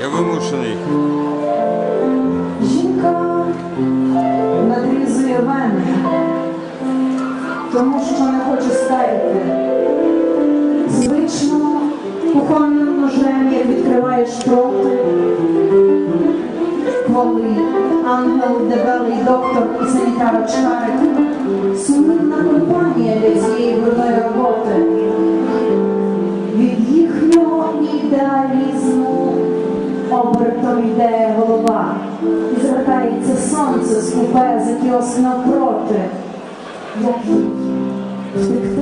Я вимушений. Тому що не хоче старіти. Звично кухонним ножем, як відкриваєш проти, коли ангел, дебелий доктор і санітар очкарик сумнівна компанія для цієї брудної роботи. Від їхнього ідеалізму обертом йде голова і звертається сонце з купе за кіоск навпроти. jaśnić w tych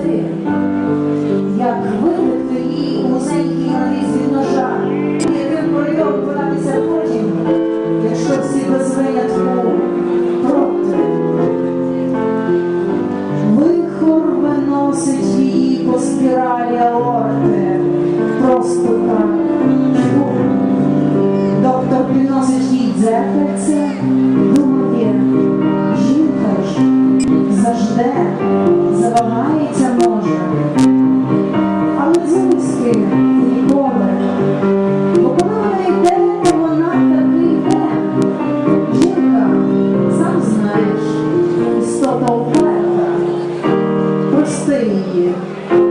parceria.